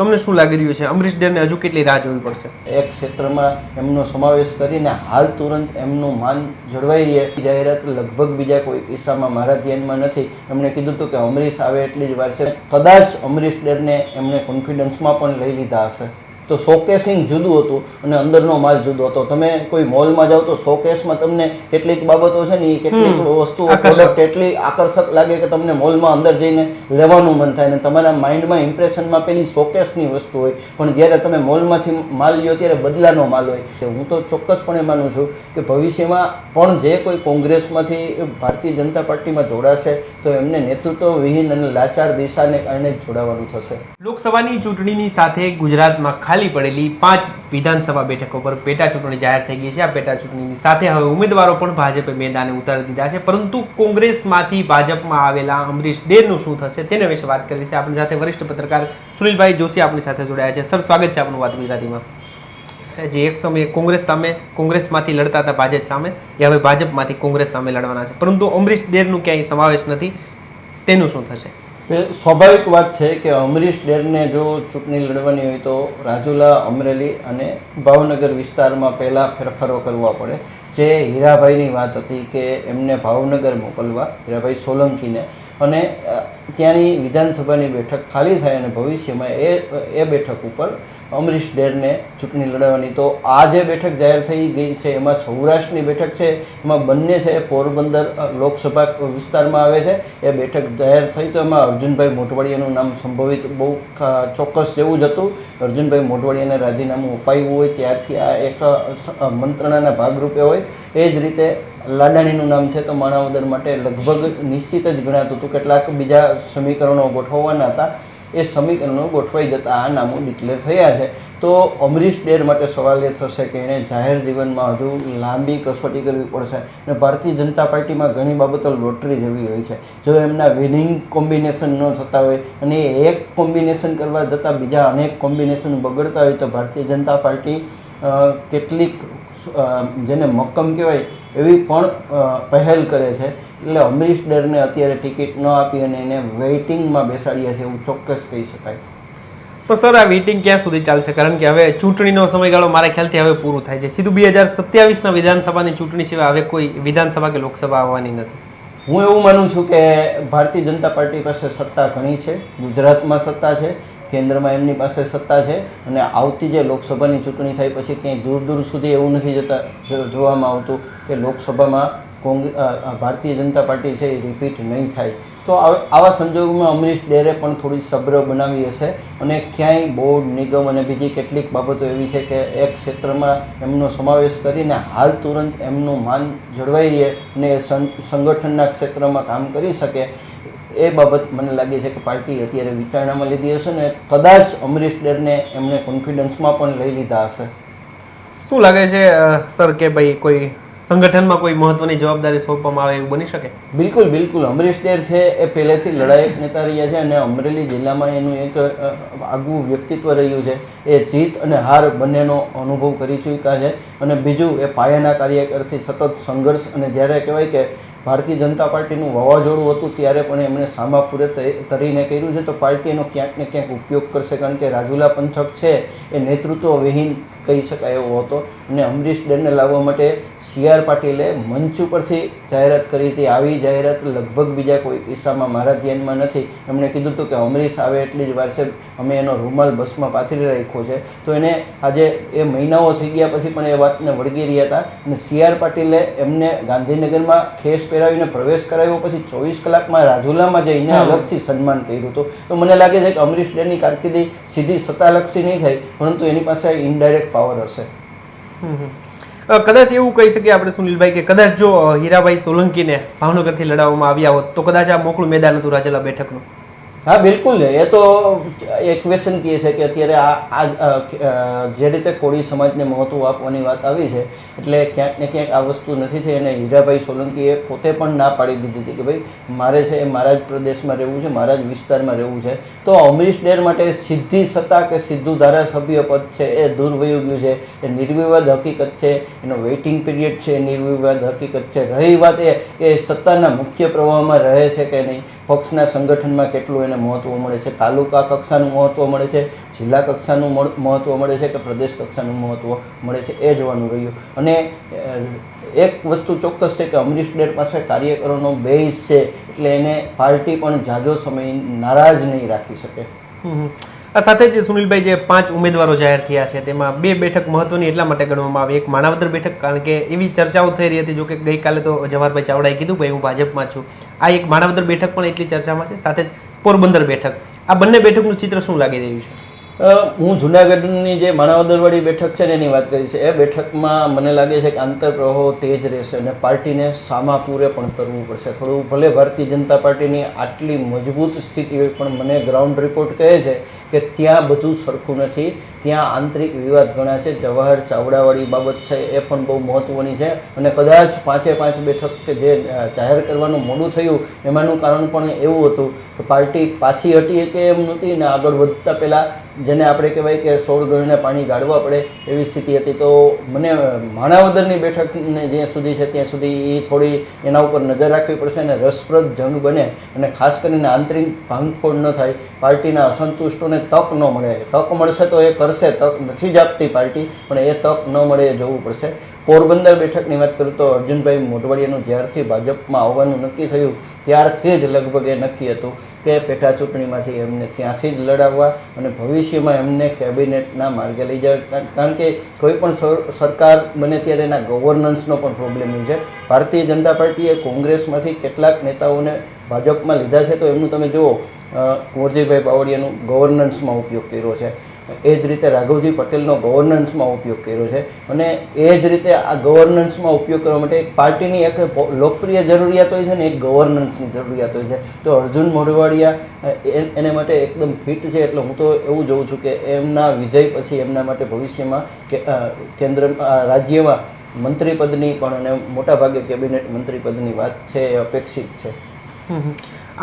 તમને શું લાગી રહ્યું છે? અમરીશ ડેરને હજુ કેટલી રાહ જોવી પડશે? એક ક્ષેત્રમાં એમનો સમાવેશ કરીને હાલ તુરંત એમનું માન જળવાઈ રહે. જાહેરાત લગભગ બીજા કોઈ કિસ્સામાં મારા ધ્યાનમાં નથી. એમણે કીધું હતું કે અમરીશ આવે એટલી જ વાર છે. કદાચ અમરીશ ડેરને એમણે કોન્ફિડન્સમાં પણ લઈ લીધા હશે. તો શોકેસિંગ જુદું હતું અને અંદરનો માલ જુદો હતો. તમે કોઈ મોલમાં જાઓ તો શોકેસમાં તમને કેટલીક બાબતો છે ને એ કેટલીક વસ્તુઓ પ્રોડક્ટ એટલી આકર્ષક લાગે કે તમને મોલમાં અંદર જઈને લેવાનું મન થાય ને તમારા માઇન્ડમાં ઇમ્પ્રેશનમાં પેલી શોકેસની વસ્તુ હોય. પણ જ્યારે તમે મોલમાંથી માલ લ્યો ત્યારે બદલાનો માલ હોય. તો હું તો ચોક્કસપણે માનું છું કે ભવિષ્યમાં પણ જે કોઈ કોંગ્રેસમાંથી ભારતીય જનતા પાર્ટીમાં જોડાશે તો એમને નેતૃત્વ વિહીન અને લાચાર દિશાને કારણે જોડાવાનું થશે. લોકસભાની ચૂંટણીની સાથે ગુજરાતમાં ખાલી પડેલી પાંચ વિધાનસભા બેઠકો પર પેટા ચૂંટણી જાહેર થઈ ગઈ છે. આ પેટા ચૂંટણીની સાથે હવે ઉમેદવારો પણ ભાજપે મેદાને ઉતારી દીધા છે. પરંતુ કોંગ્રેસમાંથી ભાજપમાં આવેલા અમરીશ ડેરનું શું થશે તેના વિશે વાત કરી છે. આપણી સાથે વરિષ્ઠ પત્રકાર સુનિલભાઈ જોશી આપણી સાથે જોડાયા છે. સર, સ્વાગત છે આપનું વાત ગુજરાતીમાં. જે એક સમયે કોંગ્રેસ સામે, કોંગ્રેસમાંથી લડતા હતા ભાજપ સામે, એ હવે ભાજપમાંથી કોંગ્રેસ સામે લડવાના છે. પરંતુ અમરીશ ડેરનું ક્યાંય સમાવેશ નથી. તેનું શું થશે? સ્વાભાવિક વાત છે કે અમરીશ ડેરને જો ચૂંટણી લડવાની હોય તો રાજુલા, અમરેલી અને ભાવનગર વિસ્તારમાં પહેલાં ફેરફારો કરવા પડે. જે હીરાભાઈની વાત હતી કે એમને ભાવનગર મોકલવા, હીરાભાઈ સોલંકીને. અને ત્યાંની વિધાનસભાની બેઠક ખાલી થાય અને ભવિષ્યમાં એ એ બેઠક ઉપર અમરીશ ડેરને ચૂંટણી લડવાની. તો આ જે બેઠક જાહેર થઈ ગઈ છે, એમાં સૌરાષ્ટ્રની બેઠક છે, એમાં બંને છે, પોરબંદર લોકસભા વિસ્તારમાં આવે છે. એ બેઠક જાહેર થઈ તો એમાં અર્જુનભાઈ મોટવાડિયાનું નામ સંભવિત બહુ ચોક્કસ જેવું જ હતું. અર્જુનભાઈ મોટવાડિયાને રાજીનામું અપાયું હોય ત્યારથી આ એક મંત્રણાના ભાગરૂપે હોય. એ જ રીતે લાડાણીનું નામ છે તો માણાવદર માટે લગભગ નિશ્ચિત જ ગણાતું હતું. કેટલાક બીજા સમીકરણો ગોઠવવાના હતા. એ સમીકરણો ગોઠવાઈ જતા આ નામો ડિક્લેર થયા છે. તો અમરીશ ડેર માટે સવાલ એ થશે કે એણે જાહેર જીવનમાં હજુ લાંબી કસોટી કરવી પડશે અને ભારતીય જનતા પાર્ટીમાં ઘણી બાબતો લોટરી જેવી હોય છે. જો એમના વિનિંગ કોમ્બિનેશન ન થતા હોય અને એક કોમ્બિનેશન કરવા જતાં બીજા અનેક કોમ્બિનેશન બગડતા હોય તો ભારતીય જનતા પાર્ટી કેટલીક જેને મક્કમ કહેવાય એવી પણ પહેલ કરે છે. એટલે અમરીશ ડરને અત્યારે ટિકિટ ન આપી અને એને વેઇટિંગમાં બેસાડ્યા છે એવું ચોક્કસ કહી શકાય. તો સર આ વેઇટિંગ ક્યાં સુધી ચાલશે? કારણ કે હવે ચૂંટણીનો સમયગાળો મારા ખ્યાલથી હવે પૂરું થાય છે. સીધું બે હજાર સત્યાવીસના વિધાનસભાની ચૂંટણી સિવાય હવે કોઈ વિધાનસભા કે લોકસભા આવવાની નથી. હું એવું માનું છું કે ભારતીય જનતા પાર્ટી પાસે સત્તા ઘણી છે ગુજરાતમાં સત્તા છે કેન્દ્રમાં એમની પાસે સત્તા છે અને આવતી જે લોકસભાની ચૂંટણી થાય પછી ક્યાંય દૂર દૂર સુધી એવું નથી જતા જોવામાં આવતું કે લોકસભામાં ભારતીય જનતા પાર્ટી છે એ રિપીટ નહીં થાય. તો આવ- સંજોગોમાં અમરીશ ડેરે પણ થોડી સબ્ર બનાવી હશે અને ક્યાંય બોર્ડ, નિગમ અને બીજી કેટલીક બાબતો એવી છે કે એક ક્ષેત્રમાં એમનો સમાવેશ કરીને હાલ તુરંત એમનું માન જળવાઈ રહે અને સંગઠનના ક્ષેત્રમાં કામ કરી શકે. એ બાબત મને લાગે છે કે પાર્ટી અત્યારે વિચારણામાં લીધી હશે ને કદાચ અમરીશ ડેરને એમણે કોન્ફિડન્સમાં પણ લઈ લીધા હશે. શું લાગે છે સર, કે ભાઈ કોઈ સંગઠનમાં કોઈ મહત્વની જવાબદારી સોંપવામાં આવે એવું બની શકે? બિલકુલ બિલકુલ. અમરીશ ડેર છે એ પહેલેથી લડાયક નેતા રહ્યા છે અને અમરેલી જિલ્લામાં એનું એક આગવું વ્યક્તિત્વ રહ્યું છે. એ જીત અને હાર બંનેનો અનુભવ કરી ચૂક્યા છે. અને બીજું, એ પાયાના કાર્યકરથી સતત સંઘર્ષ અને જ્યારે કહેવાય કે ભારતીય જનતા પાર્ટીનું વાવાઝોડું હતું ત્યારે પણ એમણે સામાપુરે પૂરે તરીને કર્યું છે. તો પાર્ટી એનો ક્યાંક ને ક્યાંક ઉપયોગ કરશે કારણ કે રાજુલા પંથક છે એ નેતૃત્વ વિહીન કહી શકાય એવો હતો. અને અમરીશ ડેરને લાવવા માટે સી આર પાટીલે મંચ ઉપરથી જાહેરાત કરી હતી. આવી જાહેરાત લગભગ બીજા કોઈ કિસ્સામાં મારા ધ્યાનમાં નથી. એમણે કીધું હતું કે અમરીશ આવે એટલી જ વાર છે અમે એનો રૂમાલ બસમાં પાથરી રાખ્યો છે. તો એને આજે એ મહિનાઓ થઈ ગયા પછી પણ એ વાતને વળગી રહ્યા હતા. અને સી આર પાટીલે એમને ગાંધીનગરમાં ખેસ પહેરાવીને પ્રવેશ કરાવ્યો પછી ચોવીસ કલાકમાં રાજુલામાં જઈને અલગથી સન્માન કર્યું હતું. તો મને લાગે છે કે અમરીશ ડેરની કારકિર્દી સીધી સત્તાલક્ષી નહીં થાય પરંતુ એની પાસે ઇનડાયરેક્ટ પાવર હશે. કદાચ એવું કહી શકીએ આપણે સુનિલભાઈ કે કદાચ જો હીરાભાઈ સોલંકીને ભાવનગરથી લડાવવામાં આવ્યા હોત, તો કદાચ આ મોકળું મેદાન હતું રાજલા બેઠકનું. હા, બિલકુલ એ તો એક ક્વેશ્ચન કહે છે કે અત્યારે આ આ જે રીતે કોળી સમાજને મહત્ત્વ આપવાની વાત આવી છે, એટલે ક્યાંક ને ક્યાંક આ વસ્તુ નથી થઈ અને હીરાભાઈ સોલંકીએ પોતે પણ ના પાડી દીધી હતી કે ભાઈ, મારે છે એ મારા જ પ્રદેશમાં રહેવું છે, મારા જ વિસ્તારમાં રહેવું છે. તો અમરીશ ડેર માટે સીધી સત્તા કે સીધું ધારાસભ્ય પદ છે એ દૂર વયું ગયું છે. એ નિર્વિવાદ હકીકત છે, એનો વેઇટિંગ પીરિયડ છે નિર્વિવાદ હકીકત છે. રહી વાત એ કે સત્તાના મુખ્ય પ્રવાહમાં રહે છે કે નહીં? પક્ષના સંગઠનમાં કેટલું એને મહત્ત્વ મળે છે, તાલુકા કક્ષાનું મહત્ત્વ મળે છે, જિલ્લા કક્ષાનું મહત્ત્વ મળે છે કે પ્રદેશ કક્ષાનું મહત્ત્વ મળે છે એ જોવાનું રહ્યું અને એક વસ્તુ ચોક્કસ છે કે અમરીશ ડેર પાસે કાર્યકરોનો બેઝ છે, એટલે એને પાર્ટી પણ જાજો સમય નારાજ નહીં રાખી શકે. આ સાથે જ સુનિલભાઈ જે પાંચ ઉમેદવારો જાહેર થયા છે, તેમાં બે બેઠક મહત્વની એટલા માટે ગણવામાં આવે. એક માણાવદર બેઠક, કારણ કે એવી ચર્ચાઓ થઈ રહી હતી, જો કે ગઈકાલે તો જવાહરભાઈ ચાવડાએ કીધું ભાઈ હું ભાજપમાં છું. આ એક માણાવદર બેઠક પણ એટલી ચર્ચામાં છે, સાથે જ પોરબંદર બેઠક. આ બંને બેઠકનું ચિત્ર શું લાગી રહ્યું છે? હું જુનાગઢની જે માણાવદરવાળી બેઠક છે ને એની વાત કરી છે એ બેઠકમાં મને લાગે છે કે આંતરપ્રવાહો તેજ રહેશે અને પાર્ટીને સામા પૂરે પણ તરવું પડશે. થોડું ભલે ભારતીય જનતા પાર્ટીની આટલી મજબૂત સ્થિતિ હોય, પણ મને ગ્રાઉન્ડ રિપોર્ટ કહે છે કે ત્યાં બધું સરખું નથી. ત્યાં આંતરિક વિવાદ ઘણા છે. જવાહર ચાવડાવાળી બાબત છે, એ પણ બહુ મહત્ત્વની છે. અને કદાચ પાંચે પાંચ બેઠક કે જે જાહેર કરવાનું મોડું થયું, એમાંનું કારણ પણ એવું હતું કે પાર્ટી પાછી હટી કે એમ નહોતી ને આગળ વધતા પહેલાં જેને આપણે કહેવાય કે સોળ ગણીને પાણી ગાળવા પડે એવી સ્થિતિ હતી. તો મને માણાવદરની બેઠકને જ્યાં સુધી છે ત્યાં સુધી એ થોડી એના ઉપર નજર રાખવી પડશે અને રસપ્રદ જંગ બને. અને ખાસ કરીને આંતરિક ભાંગફોડ ન થાય, પાર્ટીના અસંતુષ્ટોને તક ન મળે. તક મળશે તો એ કરશે તક નથી જ આપતી પાર્ટી, પણ એ તક ન મળે એ જોવું પડશે. પોરબંદર બેઠકની વાત કરું તો અર્જુનભાઈ મોઢવાડિયાનું જ્યારથી ભાજપમાં આવવાનું નક્કી થયું, ત્યારથી જ લગભગ એ નક્કી હતું કે પેટા ચૂંટણીમાંથી એમને ત્યાંથી જ લડાવવા અને ભવિષ્યમાં એમને કેબિનેટના માર્ગે લઈ જાય કારણ- કે કોઈ પણ સર- સરકાર બને ત્યારે એના ગવર્નન્સનો પણ પ્રોબ્લેમ હોય છે. ભારતીય જનતા પાર્ટીએ કોંગ્રેસમાંથી કેટલાક નેતાઓને ભાજપમાં લીધા છે, તો એમનું તમે જુઓ કુંવરજીભાઈ બાવળિયાનું ગવર્નન્સમાં ઉપયોગ કર્યો છે. એ જ રીતે રાઘવજી પટેલનો ગવર્નન્સમાં ઉપયોગ કર્યો છે. અને એ જ રીતે આ ગવર્નન્સમાં ઉપયોગ કરવા માટે એક પાર્ટીની એક લોકપ્રિય જરૂરિયાત હોય છે ને, એક ગવર્નન્સની જરૂરિયાત હોય છે. તો અર્જુન મોઢવાડિયા એને માટે એકદમ ફિટ છે. એટલે હું તો એવું જોઉં છું કે એમના વિજય પછી એમના માટે ભવિષ્યમાં કે કેન્દ્ર રાજ્યમાં મંત્રીપદની પણ અને મોટાભાગે કેબિનેટ મંત્રીપદની વાત છે, એ અપેક્ષિત છે.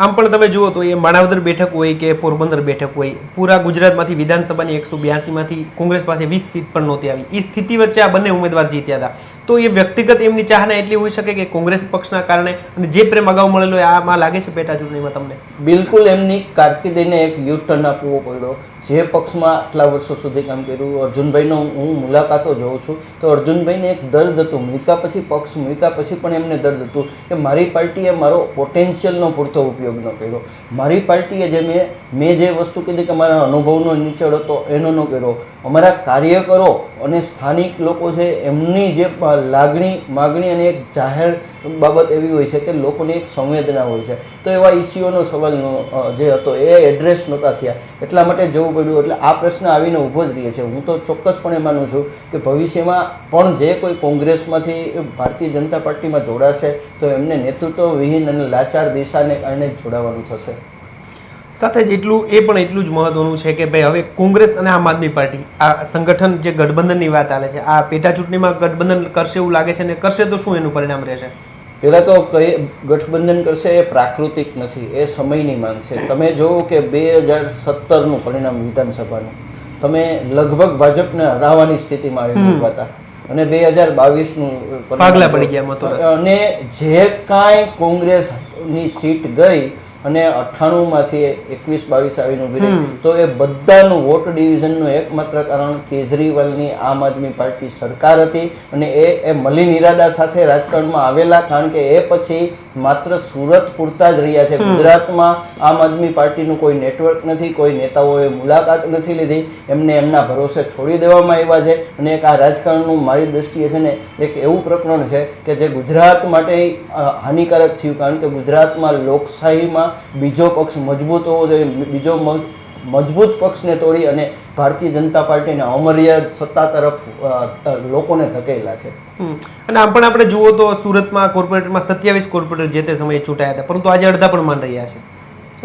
આમ પણ તમે જુઓ તો એ માણાવદર બેઠક હોય કે પોરબંદર બેઠક હોય, પૂરા ગુજરાતમાંથી વિધાનસભાની એકસો બ્યાસીમાંથી કોંગ્રેસ પાસે વીસ સીટ પણ નહોતી આવી. એ સ્થિતિ વચ્ચે આ બંને ઉમેદવાર જીત્યા હતા. તો એ વ્યક્તિગત એમની ચાહના એટલી હોઈ શકે કે કોંગ્રેસ પક્ષના કારણે અને જે પ્રેમ અગાઉ મળેલો આ આમાં લાગે છે પેટા ચૂંટણીમાં તમને? બિલકુલ એમની કારકિર્દીને એક યુટર્ન આપવો પડ્યો. જે પક્ષમાં આટલા વર્ષો સુધી કામ કર્યું. અર્જુનભાઈનો હું મુલાકાતો જોઉં છું. તો અર્જુનભાઈને એક દર્દ હતું. મૂક્યા પછી પક્ષ, મૂક્યા પછી પણ એમને દર્દ હતું કે મારી પાર્ટીએ મારો પોટેન્શિયલનો પૂરતો ઉપયોગ ન કર્યો. મારી પાર્ટીએ જે મેં મેં જે વસ્તુ કીધી કે મારા અનુભવનો નીચેડ હતો એનો ન કર્યો. અમારા કાર્યકરો અને સ્થાનિક લોકો છે એમની જે લાગણી, માગણી અને એક જાહેર બાબત એવી હોય છે કે લોકોની એક સંવેદના હોય છે. તો એવા ઇસ્યુઓનો સવાલનો જે હતો એ એડ્રેસ નહોતા થયા. એટલા માટે જવું પડ્યું. એટલે આ પ્રશ્ન આવીને ઊભો જ રહે છે હું તો ચોક્કસપણે માનું છું કે ભવિષ્યમાં પણ જે કોઈ કોંગ્રેસમાંથી ભારતીય જનતા પાર્ટીમાં જોડાશે, તો એમને નેતૃત્વ વિહીન અને લાચાર દિશાને કારણે જોડાવાનું થશે. સાથે જ એટલું એ પણ એટલું જ મહત્વનું છે કે ભાઈ હવે કોંગ્રેસ અને આમ આદમી પાર્ટી આ સંગઠન જે ગઠબંધનની વાત ચાલે છે આ પેટા ચૂંટણીમાં ગઠબંધન કરશે એવું લાગે છે ને કરશે તો શું એનું પરિણામ રહેશે? પહેલાં તો કઈ ગઠબંધન કરશે એ પ્રાકૃતિક નથી એ સમયની માંગ છે. તમે જુઓ કે બે હજાર સત્તરનું પરિણામ વિધાનસભાનું તમે લગભગ ભાજપને હરાવવાની સ્થિતિમાં આવી હતા. અને બે હજાર બાવીસનું પાગલા પડી ગયા. અને જે કાંઈ કોંગ્રેસની સીટ ગઈ અને અઠ્ઠાણુંમાંથી એકવીસ બાવીસ આવીને હમ. તો એ બધાનું વોટ ડિવિઝનનું એકમાત્ર કારણ કેજરીવાલની આમ આદમી પાર્ટી સરકાર હતી અને એ એ મલિન ઇરાદા સાથે રાજકારણમાં આવેલા કારણ કે એ પછી માત્ર સુરત પૂરતા જ રહ્યા છે. ગુજરાતમાં આમ આદમી પાર્ટીનું કોઈ નેટવર્ક નથી કોઈ નેતાઓએ મુલાકાત નથી લીધી. એમને એમના ભરોસે છોડી દેવામાં આવ્યા છે. અને એક આ રાજકારણનું મારી દ્રષ્ટિએ છે ને એક એવું પ્રકરણ છે કે જે ગુજરાત માટે હાનિકારક થયું. કારણ કે ગુજરાતમાં લોકશાહીમાં બીજો પક્ષ મજબૂત હોવો જોઈએ બીજો મજબૂત પક્ષને તોડી અને ભારતીય જનતા પાર્ટીને અમર્યાદ સત્તા તરફ લોકોને ધકેલા છે. અને આમ પણ આપણે જુઓ તો સુરતમાં કોર્પોરેટરમાં સત્યાવીસ કોર્પોરેટર જે તે સમયે ચૂંટાયા હતા, પરંતુ આજે અડધા પણ માન રહ્યા છે.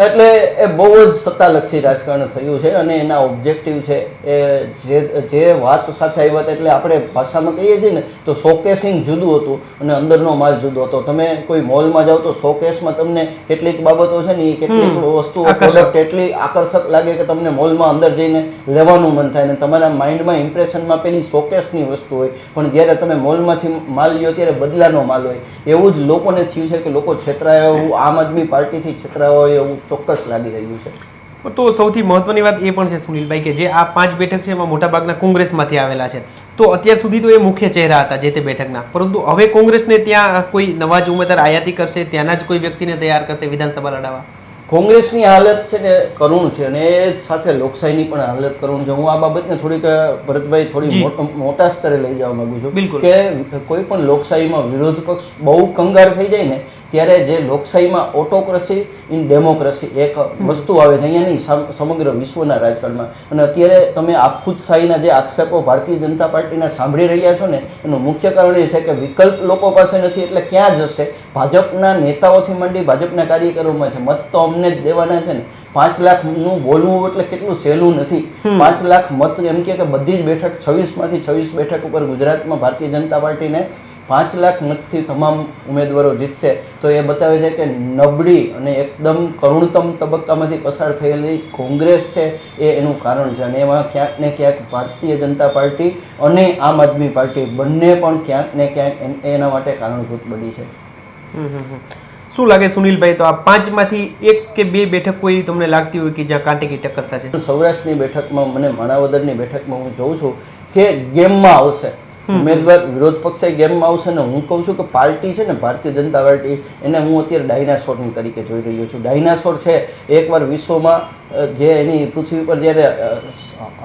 એટલે એ બહુ જ સત્તાલક્ષી રાજકારણ થયું છે અને એના ઓબ્જેક્ટિવ છે એ જે જે વાત સાથે આવી વાત એટલે આપણે ભાષામાં કહીએ છીએ ને તો શોકેસિંગ જુદું હતું અને અંદરનો માલ જુદો હતો. તમે કોઈ મોલમાં જાઓ તો શોકેસમાં તમને કેટલીક બાબતો છે ને એ કેટલીક વસ્તુઓ પ્રોડક્ટ એટલી આકર્ષક લાગે કે તમને મોલમાં અંદર જઈને લેવાનું મન થાય ને તમારા માઇન્ડમાં ઇમ્પ્રેશનમાં પેલી શોકેસની વસ્તુ હોય. પણ જ્યારે તમે મોલમાંથી માલ લ્યો ત્યારે બદલાનો માલ હોય. એવું જ લોકોને થયું છે કે લોકો છેતરાયા એવું આમ આદમી પાર્ટીથી છેતરાયા હોય એવું. ચોક્કસ લાગી રહ્યું છે. તો સૌથી મહત્વની વાત એ પણ છે સુનિલભાઈ કે જે આ પાંચ બેઠક છે એમાં મોટાભાગના કોંગ્રેસમાંથી આવેલા છે. તો અત્યાર સુધી તો એ મુખ્ય ચહેરા હતા જે તે બેઠકના. પરંતુ હવે કોંગ્રેસને ત્યાં કોઈ નવા જ ઉમેદવાર આયાતી કરશે ત્યાંના જ કોઈ વ્યક્તિને તૈયાર કરશે વિધાનસભા લડાવવા? કોંગ્રેસની હાલત છે ને કરુણ છે અને એ સાથે લોકશાહીની પણ હાલત કરુણ છે. હું આ બાબતને થોડીક ભરતભાઈ થોડી મોટા સ્તરે લઈ જવા માંગુ છું બિલકુલ. કે કોઈ પણ લોકશાહીમાં વિરોધ પક્ષ બહુ કંગાર થઈ જાય ને ત્યારે જે લોકશાહીમાં ઓટોક્રસી ઇન ડેમોક્રસી એક વસ્તુ આવે છે અહીંયાની સમગ્ર વિશ્વના રાજકારણમાં. અને અત્યારે તમે આખુદશાહીના જે આક્ષેપો ભારતીય જનતા પાર્ટીના સાંભળી રહ્યા છો ને એનું મુખ્ય કારણ એ છે કે વિકલ્પ લોકો પાસે નથી એટલે ક્યાં જશે? ભાજપના નેતાઓથી માંડી ભાજપના કાર્યકરોમાં છે. મત તો અમને જ દેવાના છે ને. પાંચ લાખનું બોલવું એટલે કેટલું સહેલું નથી. પાંચ લાખ મત એમ કે કે બધી જ બેઠક છવ્વીસમાંથી છવ્વીસ બેઠક ઉપર ગુજરાતમાં ભારતીય જનતા પાર્ટીને પાંચ લાખ મતથી તમામ ઉમેદવારો જીતશે તો એ બતાવે છે કે નબળી અને એકદમ કરુણતમ તબક્કામાંથી પસાર થયેલી કોંગ્રેસ છે એ એનું કારણ છે. અને એમાં ક્યાંક ને ક્યાંક ભારતીય જનતા પાર્ટી અને આમ આદમી પાર્ટી બંને પણ ક્યાંક ને ક્યાંક એના માટે કારણભૂત બની છે. શું લાગે સુનિલભાઈ તો આ પાંચમાંથી એક કે બે બેઠક કોઈ તમને લાગતી હોય કે જ્યાં કાંટેકી ટક્કર થશે? સૌરાષ્ટ્રની બેઠકમાં મને માણાવદરની બેઠકમાં હું જોઉં છું કે ગેમમાં આવશે. ઉમેદવાર વિરોધ પક્ષે ગેમમાં આવશે ને હું કહું છું કે પાર્ટી છે ને ભારતીય જનતા પાર્ટી, એને હું અત્યારે ડાયનાસોરની તરીકે જોઈ રહ્યો છું. ડાયનાસોર છે, એકવાર વિશ્વમાં જે એની પૃથ્વી પર જ્યારે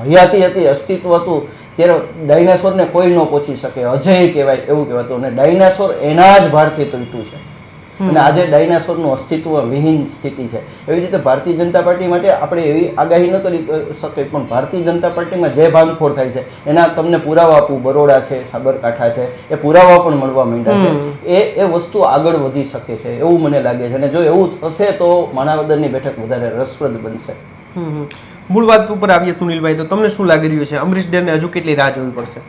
હયાતી હતી, અસ્તિત્વ હતું, ત્યારે ડાયનાસોરને કોઈ ન પહોંચી શકે. અજય કહેવાય, એવું કહેવાતું. અને ડાયનાસોર એના જ ભારથી તૂટ્યું છે. અને આજે ડાયનાસોરનું અસ્તિત્વ વિહીન સ્થિતિ છે. એવી રીતે ભારતીય જનતા પાર્ટી માટે આપણે એવી આગાહી ન કરી શકીએ પણ ભારતીય જનતા પાર્ટીમાં જે ભાંગફોડ થાય છે એના તમને પુરાવા આપવું બરોડા છે સાબરકાંઠા છે એ પુરાવા પણ મળવા માંડ્યા છે. એ એ વસ્તુ આગળ વધી શકે છે એવું મને લાગે છે. અને જો એવું થશે તો માણાવદરની બેઠક વધારે રસપ્રદ બનશે. મૂળ વાત ઉપર આવીએ સુનિલભાઈ તો તમને શું લાગી રહ્યું છે? અમરીશ ડેરને હજુ કેટલી રાહ જોવી પડશે?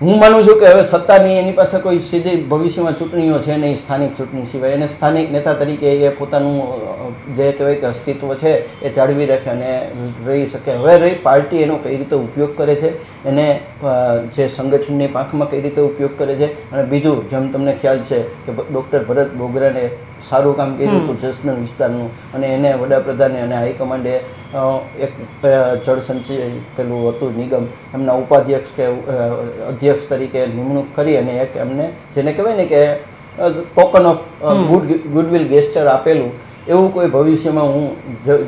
હું માનું છું કે હવે સત્તાની એની પાસે કોઈ સીધી ભવિષ્યમાં ચૂંટણીઓ છે નહીં, સ્થાનિક ચૂંટણી સિવાય. એને સ્થાનિક નેતા તરીકે એ પોતાનું જે કહેવાય કે અસ્તિત્વ છે એ જાળવી રાખે અને રહી શકે. હવે રહી પાર્ટી એનો કઈ રીતે ઉપયોગ કરે છે એને જે સંગઠનની પાંખમાં કઈ રીતે ઉપયોગ કરે છે અને બીજું જેમ તમને ખ્યાલ છે કે ડૉક્ટર ભરત બોગરાને સારું કામ કર્યું હતું જસદણ વિસ્તારનું અને એને વડાપ્રધાને અને હાઈકમાન્ડે એક જળ સંચય પેલું હતું નિગમ એમના ઉપાધ્યક્ષ કે અધ્યક્ષ તરીકે નિમણૂક કરી અને એક એમને જેને કહેવાય ને કે token of good goodwill gesture આપેલું એવું કોઈ ભવિષ્યમાં હું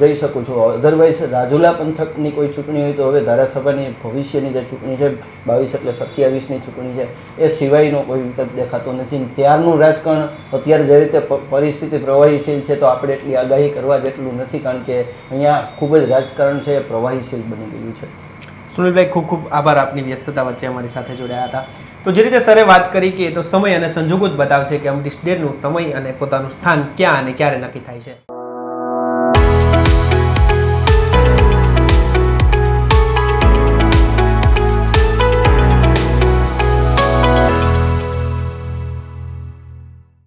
જઈ શકું છું. અધરવાઇઝ રાજુલા પંથકની કોઈ ચૂંટણી હોય તો હવે ધારાસભાની ભવિષ્યની જે ચૂંટણી છે, બાવીસ એટલે સત્યાવીસની ચૂંટણી છે, એ સિવાયનો કોઈ વિકલ્પ દેખાતો નથી. ત્યારનું રાજકારણ અત્યારે જે રીતે પરિસ્થિતિ પ્રવાહીશીલ છે, તો આપણે એટલી આગાહી કરવા જેટલું નથી, કારણ કે અહીંયા ખૂબ જ રાજકારણ છે, એ પ્રવાહીશીલ બની ગયું છે. સુનિલભાઈ ખૂબ ખૂબ આભાર આપની વ્યસ્તતા વચ્ચે અમારી સાથે જોડાયા હતા. તો જે રીતે સરે વાત કરી કે તો સમય અને સંજોગો જ બતાવશે કે અમરીશ ડેરનું સમય અને પોતાનું સ્થાન ક્યાં અને ક્યારે નક્કી થાય છે.